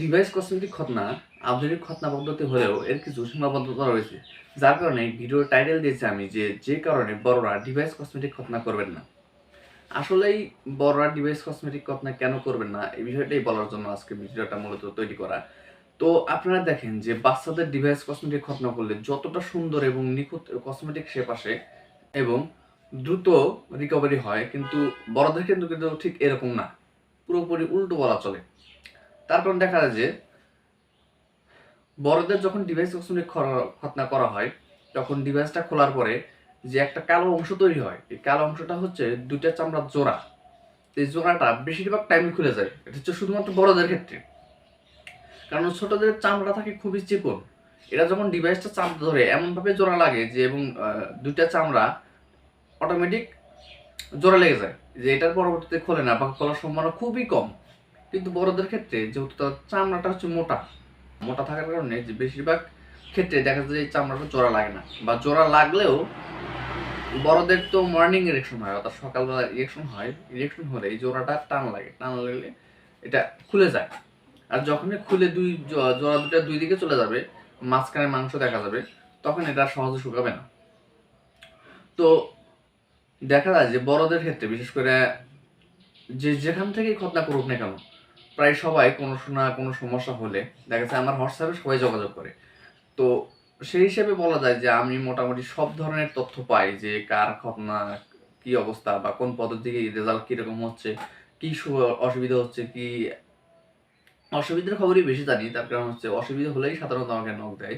Device cosmetic খতনা আধুনিক খতনা পদ্ধতি হলেও এর কিছু সীমাবদ্ধতা রয়েছে, যার কারণে ভিডিওর টাইটেল দিয়েছি আমি যে যে কারণে বড়রা ডিভাইস কসমেটিক খতনা করবেন না। আসলেই বড়রা ডিভাইস কসমেটিক খতনা কেন করবেন না, এই বিষয়টাই বলার জন্য আজকে ভিডিওটা মূলত তৈরি করা। তো আপনারা দেখেন যে বাচ্চাদের ডিভাইস কসমেটিক খতনা করলে যতটা সুন্দর এবং নিখুঁত কসমেটিক শেপ আসে এবং দ্রুত রিকভারি হয়, কিন্তু বড়দের কিন্তু কিন্তু ঠিক এরকম না। পুরোপুরি উল্টো বলা চলে। তার কারণ দেখা যায় যে বড়দের যখন ডিভাইস কসমেটিক খতনা করা হয়, তখন ডিভাইসটা খোলার পরে যে একটা কালো অংশ তৈরি হয়, এই কালো অংশটা হচ্ছে দুইটা চামড়ার জোড়া। এই জোড়াটা বেশিরভাগ টাইমে খুলে যায়। এটা হচ্ছে শুধুমাত্র বড়দের ক্ষেত্রে। কারণ ছোটদের চামড়া থাকে খুবই চিকন। এরা যখন ডিভাইসটা চাপ ধরে, এমনভাবে জোড়া লাগে যে এবং দুইটা চামড়া অটোমেটিক জোড়া লেগে যায়। যে এটার পরবর্তীতে খোলে না বা খোলার সম্ভাবনা খুবই কম। কিন্তু বড়দের ক্ষেত্রে যেহেতু তার চামড়াটা হচ্ছে মোটা মোটা থাকার কারণে যে বেশিরভাগ ক্ষেত্রে দেখা যায় চামড়াটা জোড়া লাগে না বা জোড়া লাগলেও বড়দের তো মর্নিং ইরেকশন হয়, অর্থাৎ সকালবেলা ইরেকশন হয় ইরেকশন হলে এই জোড়াটা টান লাগে, টান লাগলে এটা খুলে যায়। আর যখনই খুলে দুই জোড়া দুটা দুই দিকে চলে যাবে, মাঝখানে মাংস দেখা যাবে, তখন এটা সহজে শুকাবে না। তো দেখা যায় যে বড়দের ক্ষেত্রে বিশেষ করে যে যেখান থেকেই খতনা করুক না কেন প্রায় সবাই কোনো শোনা কোনো সমস্যা হলে, দেখা যাচ্ছে আমার হোয়াটসঅ্যাপে সবাই যোগাযোগ করে। তো সেই হিসেবে বলা যায় যে আমি মোটামুটি সব ধরনের তথ্য পাই যে কার খতনা কি অবস্থা বা কোন পদ্ধতিতে রেজাল্ট কীরকম হচ্ছে, কি অসুবিধা হচ্ছে, কি অসুবিধার খবরই বেশি জানি, তার কারণ হচ্ছে অসুবিধা হলেই সাধারণত আমাকে নক দেয়।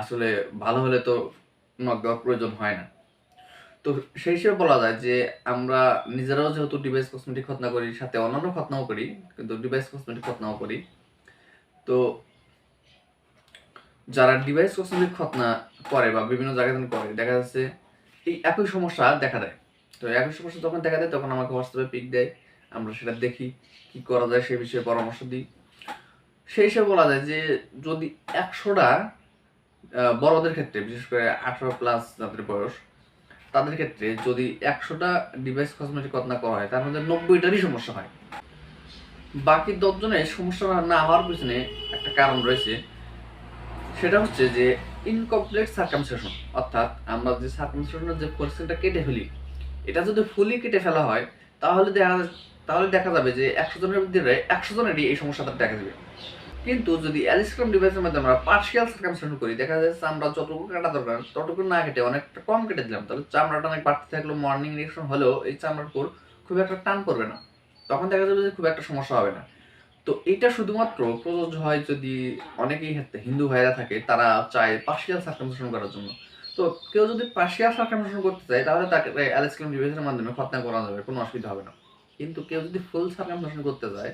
আসলে ভালো হলে তো নক দেওয়ার প্রয়োজন হয় না। তো সেই হিসেবে বলা যায় যে আমরা নিজেরাও যেহেতু ডিভাইস কসমেটিক খতনা করি, সাথে অন্যান্য খতনাও করি, কিন্তু ডিভাইস কসমেটিক খতনাও করি। তো যারা ডিভাইস কসমেটিক খতনা করে বা বিভিন্ন জায়গায় করে, দেখা যাচ্ছে এই একই সমস্যা দেখা দেয়। তো একই সমস্যা যখন দেখা দেয়, তখন আমাকে হোয়াটসঅ্যাপে পিক দেয়, আমরা সেটা দেখি, কি করা যায় সে বিষয়ে পরামর্শ দিই। সেই হিসেবে বলা যায় যে যদি একশোটা বড়দের ক্ষেত্রে, বিশেষ করে আঠারো প্লাস যাদের বয়স তাদের ক্ষেত্রে যদি একশোটা ডিভাইস কসমেটিক খতনা করা হয়, তার মধ্যে নব্বইটারই সমস্যা হয়। বাকি দশজনের সমস্যা না হওয়ার পিছনে একটা কারণ রয়েছে। সেটা হচ্ছে যে ইনকমপ্লিট সার্কামসেশন অর্থাৎ আমরা যে সার্কামসেশনের যে কোশ্চেনটা কেটে ফেলি, এটা যদি ফুলি কেটে ফেলা হয়, তাহলে দেখা তাহলে দেখা যাবে যে একশো জনের ভিতরে একশো জনেরই এই সমস্যাটা দেখা যাবে কিন্তু যদি অ্যালিস্ক্রাম ডিভাইসের মধ্যে আমরা পার্শিয়াল সার্কামসেশন করি, দেখা যাচ্ছে চামড়া যতটুকু কাটা দরকার, ততটুকু না কেটে অনেকটা কম কেটে দিলাম। তাহলে চামড়াটা অনেক বাড়তে থাকলেও মর্নিং রিয়েকশন হলেও এই চামড়ার উপর খুব একটা টান করবে না। তখন দেখা যাবে যে খুব একটা সমস্যা হবে না। তো এটা শুধুমাত্র প্রযোজ্য হয় যদি অনেকেই হিন্দু ভাইরা থাকে, তারা চায় পার্শিয়াল সার্কামসেশন করার জন্য। তো কেউ যদি পার্শিয়াল সার্কামসেশন করতে চায়, তাহলে তাকে অ্যালিস্ক্রাম ডিভাইসের মাধ্যমে খতনা করা যাবে, কোনো অসুবিধা হবে না। কিন্তু কেউ যদি ফুল সার্কামসেশন করতে চায়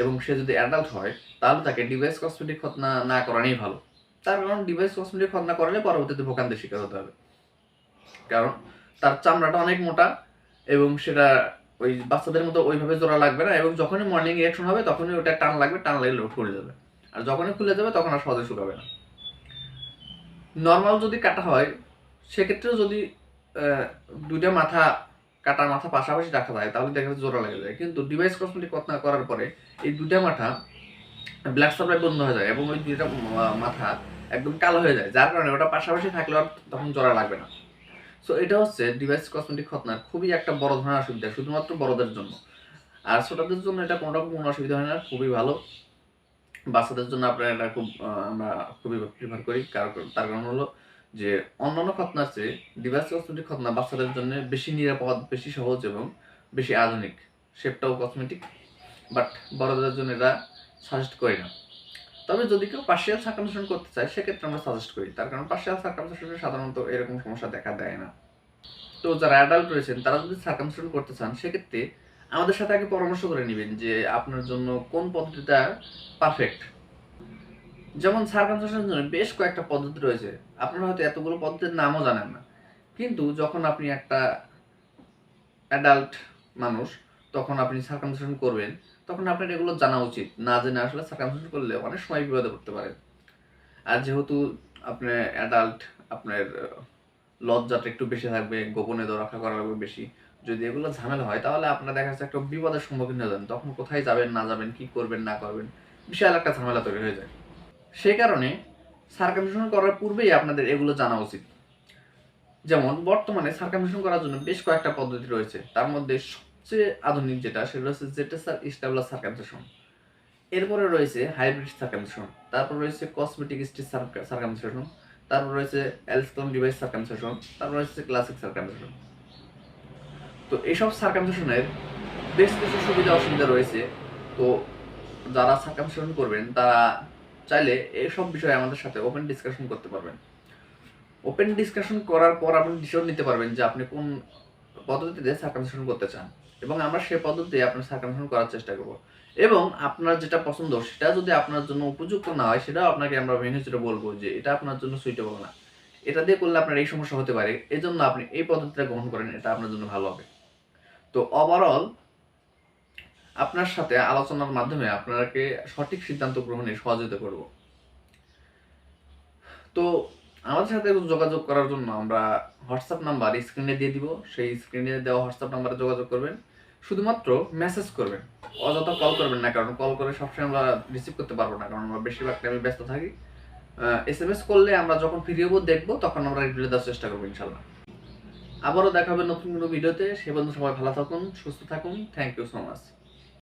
এবং সে যদি অ্যাডাল্ট হয়, তাহলে তাকে ডিভাইস কসমেটিক খতনা না করানোই ভালো। তার কারণ ডিভাইস কসমেটিক খতনা করালে পরবর্তীতে ভোগান্তির শিকার হতে হবে। কারণ তার চামড়াটা অনেক মোটা এবং সেটা ওই বাচ্চাদের মতো ওইভাবে জোড়া লাগবে না এবং যখনই মর্নিং রিয়াকশন হবে, তখনই ওটা টান লাগবে, টান লাগলে খুলে যাবে। আর যখনই খুলে যাবে, তখন আর সহজে শুকাবে না। নর্মাল যদি কাটা হয় সেক্ষেত্রেও যদি দুইটা মাথা কাটা মাথা পাশাপাশি রাখা যায়, তাহলে দেখা যাচ্ছে জোড়া লেগে যায়। কিন্তু ডিভাইস কসমেটিক খতনা করার পরে এই দুইটা মাথা ব্ল্যাক সাপ্লাই বন্ধ হয়ে যায় এবং ওই দুইটা মাথা একদম কালো হয়ে যায়, যার কারণে ওটা পাশাপাশি থাকলে আর তখন জোড়া লাগবে না। সো এটা হচ্ছে ডিভাইস কসমেটিক খতনার খুবই একটা বড় ধরনের অসুবিধা, শুধুমাত্র বড়দের জন্য। আর ছোটদের জন্য এটা কোনো রকম কোনো অসুবিধা হয় না, খুবই ভালো। বাচ্চাদের জন্য আপনার এটা খুব আমরা খুবই প্রিফার করি, কারণ তার কারণ হলো যে অন্যান্য খতনার চেয়ে ডিভাইস কসমেটিক খতনা বাচ্চাদের জন্য বেশি নিরাপদ, বেশি সহজ এবং বেশি আধুনিক। শেপটাও কসমেটিক বাট বড়দের জন্য এটা সাজেস্ট করি না। তবে যদি কেউ পার্শিয়াল সার্কামসেশন করতে চায়, সেক্ষেত্রে আমরা সাজেস্ট করি। তার কারণ পার্শিয়াল সার্কামসেশনে সাধারণত এরকম সমস্যা দেখা দেয় না। তো যারা অ্যাডাল্ট রয়েছেন, তারা যদি সার্কামসেশন করতে চান, সেক্ষেত্রে আমাদের সাথে আগে পরামর্শ করে নেবেন যে আপনার জন্য কোন পদ্ধতিটা পারফেক্ট যেমন সার্কামসেশনের জন্য বেশ কয়েকটা পদ্ধতি রয়েছে। আপনারা হয়তো এতগুলো পদ্ধতির নামও জানেন না। কিন্তু যখন আপনি একটা অ্যাডাল্ট মানুষ, তখন আপনি সার্কামসেশন করবেন, তখন আপনার এগুলো জানা উচিত। না জেনে আসলে সার্কামসেশন করলে অনেক সময় বিপদে পড়তে পারেন আর যেহেতু আপনি অ্যাডাল্ট আপনার লজ্জাটা একটু বেশি থাকবে, গোপনে রক্ষা করা লাগবে বেশি। যদি এগুলো ঝামেলা হয়, তাহলে আপনার দেখা যাচ্ছে একটা বিপদের সম্মুখীন হয়ে যাবেন। তখন কোথায় যাবেন, না যাবেন, কি করবেন, না করবেন, বিশাল একটা ঝামেলা তৈরি হয়ে যায়। সেই কারণে সার্কামশন করার পূর্বেই আপনাদের এগুলো জানা উচিত। যেমন, বর্তমানে সার্কামশন করার জন্য বেশ কয়েকটা পদ্ধতি রয়েছে। তার মধ্যে সবচেয়ে আধুনিক যেটা সেটা হচ্ছে জেটেসার স্টাবলার সার্কামশন এরপরে রয়েছে হাইব্রিড সার্কামশন তারপর রয়েছে কসমেটিক স্টিচ সার্কামশন তারপর রয়েছে অ্যালস্টন ডিভাইস সার্কামশন তারপর রয়েছে ক্লাসিক সার্কামশন তো এইসব সার্কামশনের বেশ কিছু সুবিধা অসুবিধা রয়েছে। তো যারা সার্কামশন করবেন, তারা চাইলে এইসব বিষয়ে আমাদের সাথে ওপেন ডিসকাশন করতে পারবেন। ওপেন ডিসকাশন করার পর আপনি ডিসিশন নিতে পারবেন যে আপনি কোন পদ্ধতিতে সার্কামশন করতে চান এবং আমরা সেই পদ্ধতিতে আপনার সার্কামশন করার চেষ্টা করব। এবং আপনার যেটা পছন্দ সেটা যদি আপনার জন্য উপযুক্ত না হয় সেটাও আপনাকে আমরা মেনে হিসেবে বলব যে এটা আপনার জন্য সুইটেবল না। এটা দিয়ে করলে আপনার এই সমস্যা হতে পারে। এই জন্য আপনি এই পদ্ধতিটা গ্রহণ করেন, এটা আপনার জন্য ভালো হবে। তো ওভারঅল আপনার সাথে আলোচনার মাধ্যমে আপনাকে সঠিক সিদ্ধান্ত গ্রহণে সহযোগিতা করব। তো আমাদের সাথে যোগাযোগ করার জন্য আমরা হোয়াটসঅ্যাপ নাম্বার স্ক্রিনে দিয়ে দিব। সেই স্ক্রিনে দেওয়া হোয়াটসঅ্যাপ নাম্বারে যোগাযোগ করবেন। শুধুমাত্র মেসেজ করবেন। অযথা কল করবেন না, কারণ কল করে সবসময় আমরা রিসিভ করতে পারব না, কারণ আমরা বেশিরভাগ টাইমে ব্যস্ত থাকি। এস এম এস করলে আমরা যখন ফ্রি হব, দেখব, তখন আমরা রিপ্লাই দেওয়ার চেষ্টা করব ইনশাল্লাহ আবারও দেখা হবে নতুন কোনো ভিডিওতে। সে পর্যন্ত সবাই ভালো থাকুন, সুস্থ থাকুন। Thank you so much